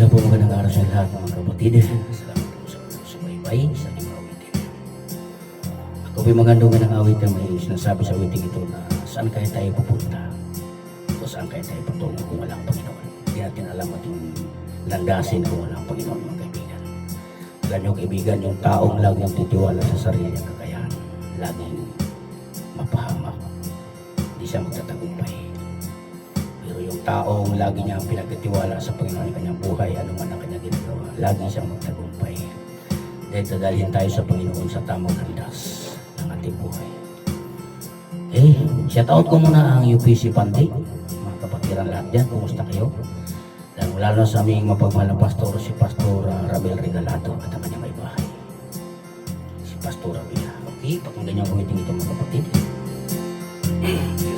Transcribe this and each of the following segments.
Hello po magandang araw sa lahat mga kapatid. Salamat po sa sumaybay sa ating awitin. Ako po'y magandang ng awit na may sinasabi sa awitin ito na saan kaya tayo pupunta o saan kaya tayo patungo kung wala ang Panginoon. Hindi natin alam ating landasin kung wala ang Panginoon mga kaibigan. Alam niyo kaibigan, yung taong laging titiwala sa sarili niyang kakayahan, laging mapahamak. Hindi siya magtatagumpay. Taong lagi niya pinagkatiwala sa Panginoon ng kanyang buhay, ano man ang kanyang ginagawa, lagi siyang magtagumpay. Dahil dadalhin tayo sa Panginoon sa tamang landas ng ating buhay. Eh, shout out ko muna ang UPC Pandi, mga kapatiran lahat dyan, kumusta kayo? Lalo, lalo sa aming mapagmahal na pastor, si Pastor uh, Rabel Regalado at ang kanyang may bahay. Si Pastor Rabel. Okay, pakinggan niyo ang umiting ito mga kapatid.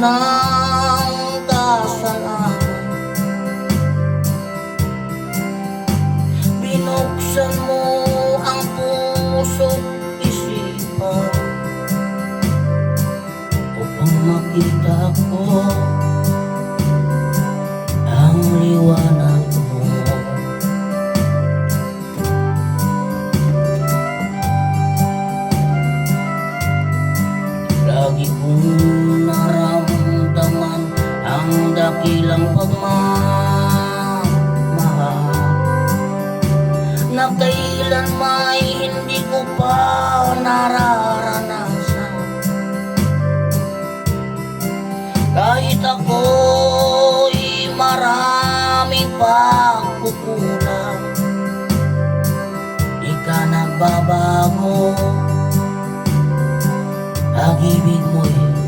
ng kasalan Binuksan mo ang puso't isipan. Upang makita ko kailan may hindi ko pa nararanasan. Kahit ako'y maraming pagkukulang Di ka nagbabago. Pag-ibig mo'y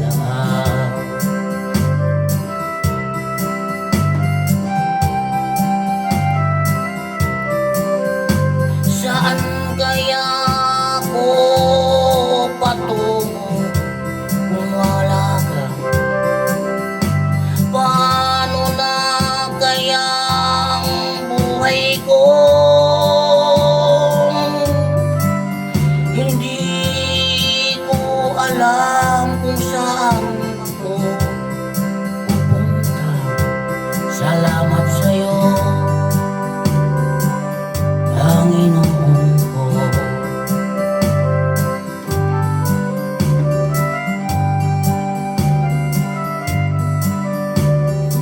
Panginoon ko.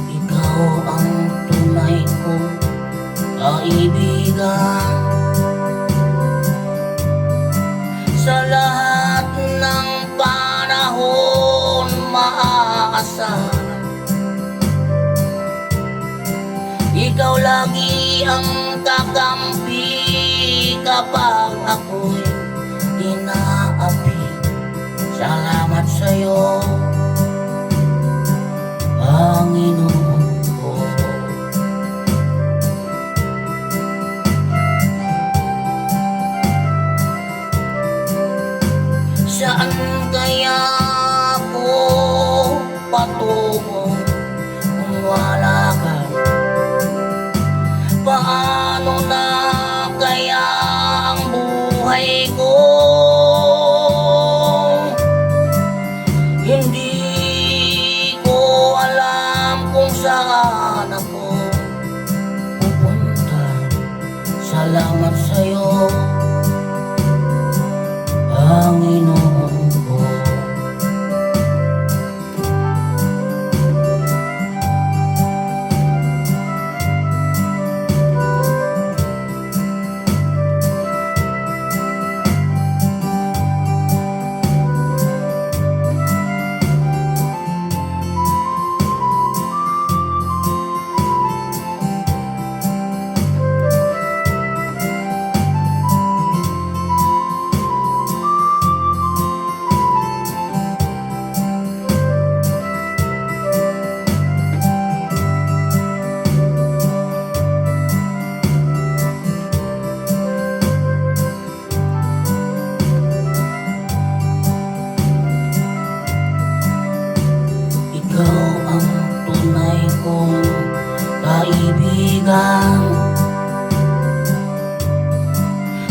Ikaw ang tunay kong kaibigan Sa lahat ng panahon maaasahan Ikaw lagi ang kakampi kapag ako'y inaapi Salamat sa'yo, Panginoon ko. Saan kaya ako patungo kung wala Salamat sa'yo, Panginoon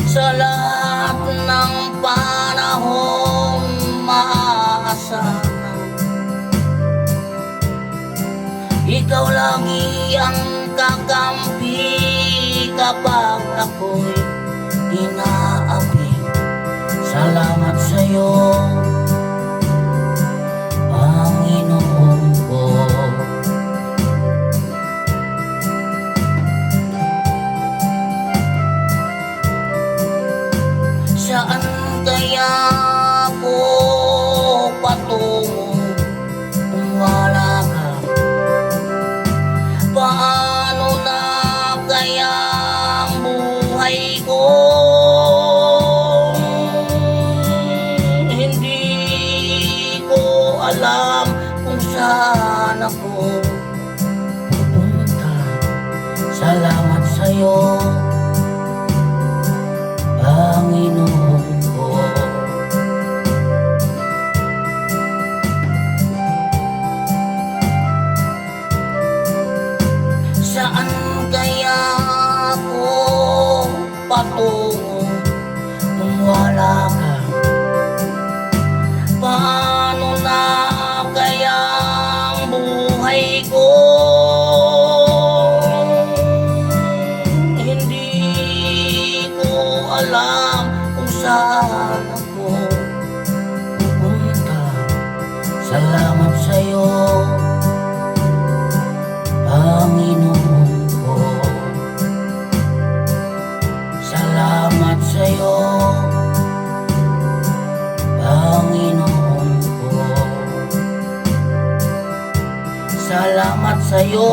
Sa lahat ng panahon maaasahan Ikaw lagi ang kakampi kapag ako'y inaapi. Salamat sa'yo wala ka? Paano na kaya ang buhay ko? Hindi ko alam kung saan ako pupunta. Salamat sa'yo, Panginoon ko. Salamat sa'yo, sa'yo,